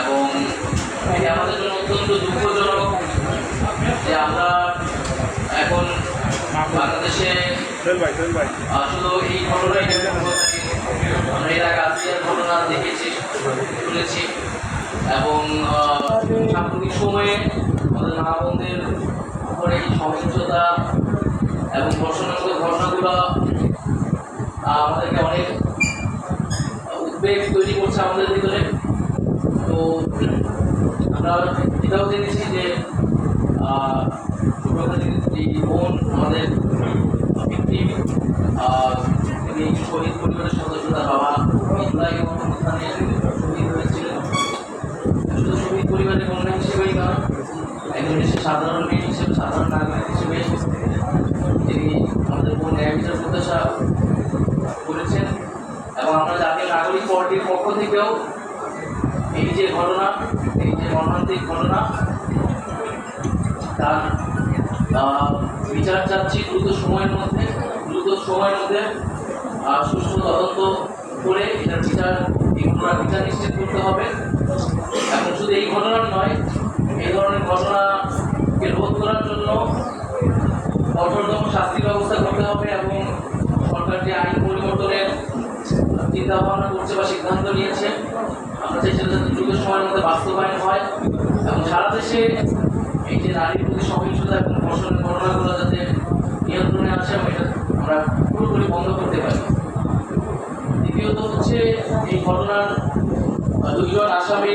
এবং এটি আমাদের জন্য অত্যন্ত দুঃখজনক যে আমরা এখন বাংলাদেশে আসলে এই ঘটনাই আমরা এর আগে আসিয়ার ঘটনা দেখেছি, শুনেছি এবং সাম্প্রতিক সময়ে আমাদের মা বোনদের উপরে এই সহিংসতা এবং ধর্ষণাত্মক ঘটনাগুলো আমাদেরকে অনেক উদ্বেগ তৈরি করছে আমাদের ভিতরে। তো আমরা এটাও জেনেছি যে বোন আমাদের ভিকটিম তিনি শহীদ পরিবারের সদস্য, তার বাবা জুলাই অনুষ্ঠানে শহীদ হয়েছিলেন। শুধু শহীদ পরিবারের কন্যা হিসেবেই নয় একজন দেশের সাধারণ মেয়ে হিসেবে, সাধারণ নাগরিক হিসেবে তিনি আমাদের বোন ন্যায় বিচার প্রত্যাশা করেছেন এবং আমরা জাতীয় পার্টির পক্ষ থেকেও এই যে ঘটনা, এই যে মর্মান্তিক ঘটনা, তার বিচার চাচ্ছি দ্রুত সময়ের মধ্যে, দ্রুত সময়ের মধ্যে সুস্থ তদন্ত করে এটার বিচার এই ঘটনার বিচার নিশ্চিত করতে হবে এবং শুধু এই ঘটনার নয় এই ধরনের ঘটনাকে রোধ করার জন্য কঠোরতম শাস্তির ব্যবস্থা করতে হবে এবং সরকার যে আইন পরিবর্তনের চিন্তা ভাবনা সিদ্ধান্ত নিয়েছে। আমরা চাই সেটা যাতে দ্রুত সময়ের মধ্যে বাস্তবায়ন হয় এবং সারা দেশে এই যে নারীর প্রতি সহিংসতা এবং ধর্ষণের ঘটনাগুলো যাতে নিয়ন্ত্রণে আসে এবং এটা আমরা পুরোপুরি বন্ধ করতে পারি। দ্বিতীয়ত হচ্ছে এই ঘটনার আহ, দুইজন আসামি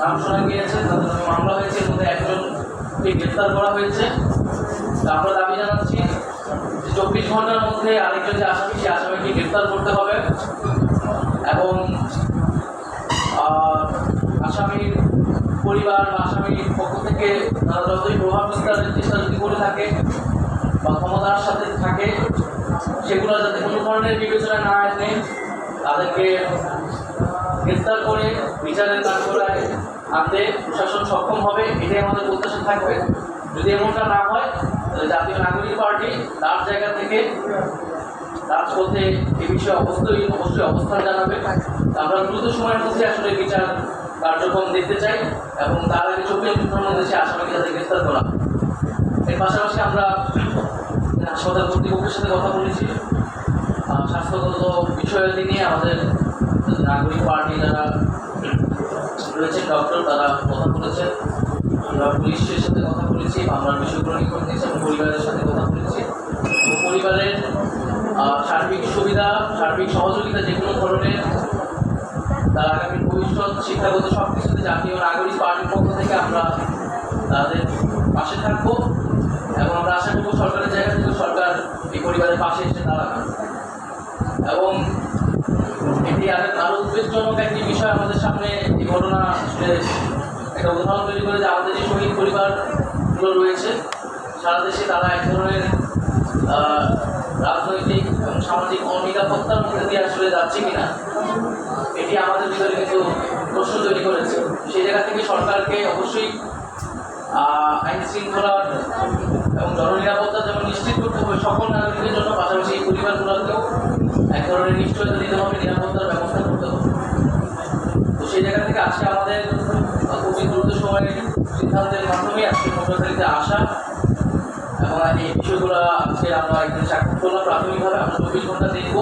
নাম শোনা গিয়েছে তাদের মামলা হয়েছে এর মধ্যে একজনকে গ্রেপ্তার করা হয়েছে। আমরা দাবি জানাচ্ছি চব্বিশ ঘণ্টার মধ্যে আরেকজন যে আসামি সেই আসামিকে গ্রেপ্তার করতে হবে। এবং আসামির পরিবার বা আসামির পক্ষ থেকে তারা যতই প্রভাব বিস্তারের চেষ্টা যদি করে থাকে বা ক্ষমতার সাথে থাকে, সেগুলো যাতে কোনো ধরনের বিবেচনা না এনে তাদেরকে গ্রেফতার করে বিচারের কাঠগড়ায় আনতে প্রশাসন সক্ষম হবে, এটাই আমাদের প্রত্যাশা থাকবে। যদি এমনটা না হয় জাতীয় নাগরিক পার্টি তার জায়গা থেকে রাজপথে এ বিষয়ে অবশ্যই অবশ্যই অবস্থান জানাবে। আমরা দ্রুত সময়ের মধ্যে আসলে বিচার কার্যক্রম দেখতে চাই এবং তার আগে চব্বিশ ঘণ্টার আসামিকে যাতে গ্রেফতার করা। এর পাশাপাশি আমরা হাসপাতাল কর্তৃপক্ষের সাথে কথা বলেছি। স্বাস্থ্যগত বিষয়াদি নিয়ে আমাদের নাগরিক পার্টি যারা রয়েছেন ডক্টর, তারা কথা বলেছেন। আমরা পুলিশের সাথে কথা বলেছি মামলার বিষয়গুলো নিয়েছি এবং পরিবারের সাথে কথা বলেছি। পরিবারের সার্বিক সুবিধা, সার্বিক সহযোগিতা যে কোনো ধরনের, তার আগামী ভবিষ্যৎ, শিক্ষাগত সব কিছুতে জাতীয় নাগরিক পার্টির পক্ষ থেকে আমরা তাদের পাশে থাকব এবং আমরা আশা করব সরকারের জায়গা থেকে সরকার এই পরিবারের পাশে এসে দাঁড়াবে। এবং এটি আরও আরও উদ্বেগজনক একটি বিষয় আমাদের সামনে এই ঘটনা একটা উদাহরণ তৈরি করে যে আমাদের যে শহীদ পরিবারগুলো রয়েছে। সারা দেশে তারা এক ধরনের রাজনৈতিক এবং সামাজিক অনিরাপত্তার মধ্যে দিয়ে আসলে যাচ্ছে কিনা, এটি আমাদের ভিতরে কিন্তু প্রশ্ন তৈরি করেছে। সেই জায়গা থেকে সরকারকে অবশ্যই আইন শৃঙ্খলার এবং জননিরাপত্তা যেমন নিশ্চিত করতে হবে, সকল নাগরিকের জন্য, পাশাপাশি পরিবারগুলোকেও এক ধরনের মোটরগাড়িতে আসা এবং এই বিষয়গুলো আজকে আমরা একদিন সাক্ষাৎ করলাম প্রাথমিকভাবে আমরা চব্বিশ ঘণ্টা দেখব।